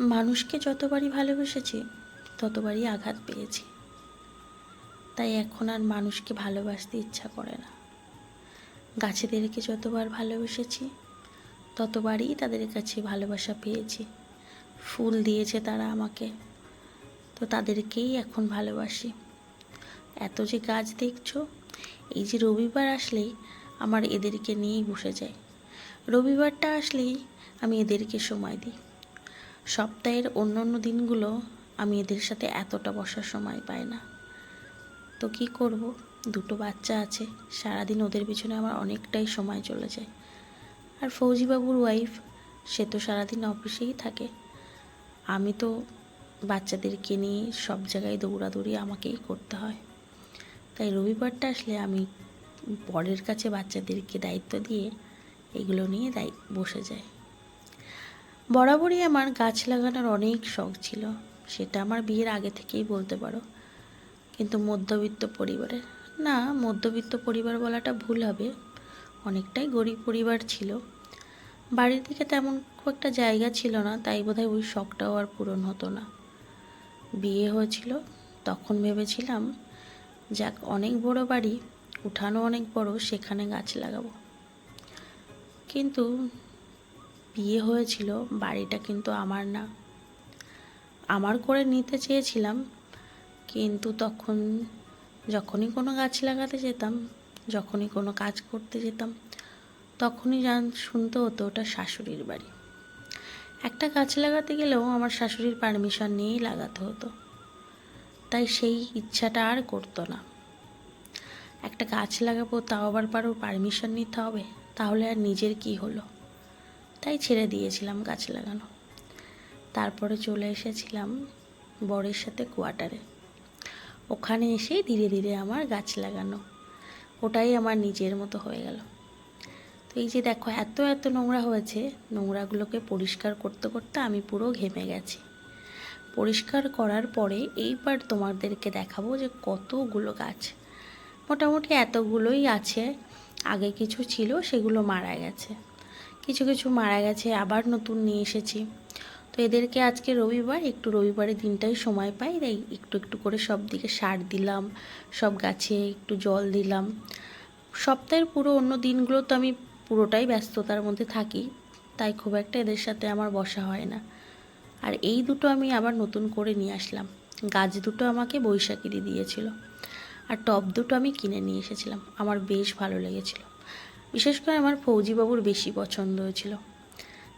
মানুষকে যতবারই ভালোবেসেছি, ততবারই আঘাত পেয়েছি। তাই এখন আর মানুষকে ভালোবাসতে ইচ্ছা করে না। গাছেদেরকে যতবার ভালোবেসেছি, ততবারই তাদের কাছে ভালোবাসা পেয়েছি। ফুল দিয়েছে তারা আমাকে, তো তাদেরকেই এখন ভালোবাসি। এত যে গাছ দেখছ, এই যে রবিবার আসলেই আমার এদেরকে নিয়েই বসে যায় রবিবারটা আসলেই আমি এদেরকে সময় দিই। সপ্তাহের অন্য অন্য দিনগুলো আমি এদের সাথে এতটা বসার সময় পাই না। তো কি করব? দুটো বাচ্চা আছে, সারাদিন ওদের পিছনে আমার অনেকটাই সময় চলে যায়। আর ফৌজিবাবুর ওয়াইফ সে তো সারাদিন অফিসেই থাকে। আমি তো বাচ্চাদেরকে নিয়ে সব জায়গায় দৌড়াদৌড়ি আমাকেই করতে হয়। তাই রবিবারটা আসলে আমি বরের কাছে বাচ্চাদেরকে দায়িত্ব দিয়ে এগুলো নিয়ে দায়ী, বসে যাই। বরাবরই আমার গাছ লাগানোর অনেক শখ ছিল, সেটা আমার বিয়ের আগে থেকেই বলতে পারো। কিন্তু মধ্যবিত্ত পরিবারের, না, মধ্যবিত্ত পরিবার বলাটা ভুল হবে। অনেকটাই গরিব পরিবার ছিল। বাড়ির দিকে তেমন খুব একটা জায়গা ছিল না, তাই বোধহয় ওই শখটাও আর পূরণ হতো না। বিয়ে হয়েছিল, তখন ভেবেছিলাম, যাক, অনেক বড় বাড়ি উঠানো অনেক বড়, সেখানে গাছ লাগাবো। কিন্তু বিয়ে হয়েছিল, বাড়িটা কিন্তু আমার না। আমার করে নিতে চেয়েছিলাম, কিন্তু তখন যখনই কোনো গাছ লাগাতে যেতাম, যখনই কোনো কাজ করতে যেতাম, তখনই জান, শুনতে হতো ওটা শাশুড়ির বাড়ি। একটা গাছ লাগাতে গেলেও আমার শাশুড়ির পারমিশন নিয়েই লাগাতে হতো। তাই সেই ইচ্ছাটা আর করতো না। একটা গাছ লাগাবো, তাও আবার পারো পারমিশন নিতে হবে, তাহলে আর নিজের কি হলো? তাই ছেড়ে দিয়েছিলাম গাছ লাগানো। তারপরে চলে এসেছিলাম বরের সাথে কোয়ার্টারে। ওখানে এসেই ধীরে ধীরে আমার গাছ লাগানো। ওটাই আমার নিজের মতো হয়ে গেল। তো এই যে দেখো, এত এত নোংরা হয়েছে, নোংরাগুলোকে পরিষ্কার করতে করতে আমি পুরো ঘেমে গেছি। পরিষ্কার করার পরে এইবার তোমাদেরকে দেখাবো যে কতগুলো গাছ। মোটামুটি এতগুলোই আছে, আগে কিছু ছিল, সেগুলো মারা গেছে। কিছু কিছু মারা গেছে, আবার নতুন নিয়ে এসেছি। তো এদেরকে আজকে রবিবার, একটু রবিবারের দিনটাই সময় পাই, তাই একটু একটু করে সব দিকে সার দিলাম, সব গাছে একটু জল দিলাম। সপ্তাহের পুরো অন্য দিনগুলো তো আমি পুরোটাই ব্যস্ততার মধ্যে থাকি, তাই খুব একটা এদের সাথে আমার বসা হয় না। আর এই দুটো আমি আবার নতুন করে নিয়ে আসলাম। গাছ দুটো আমাকে বৈশাখীদি দিয়েছিল। আর টব দুটো আমি কিনে নিয়ে এসেছিলাম। আমার বেশ ভালো লেগেছিল। বিশেষ করে আমার ফৌজিবাবুর বেশি পছন্দ হয়েছিল।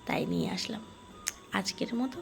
তাই নিয়ে আসলাম। আজকের মতো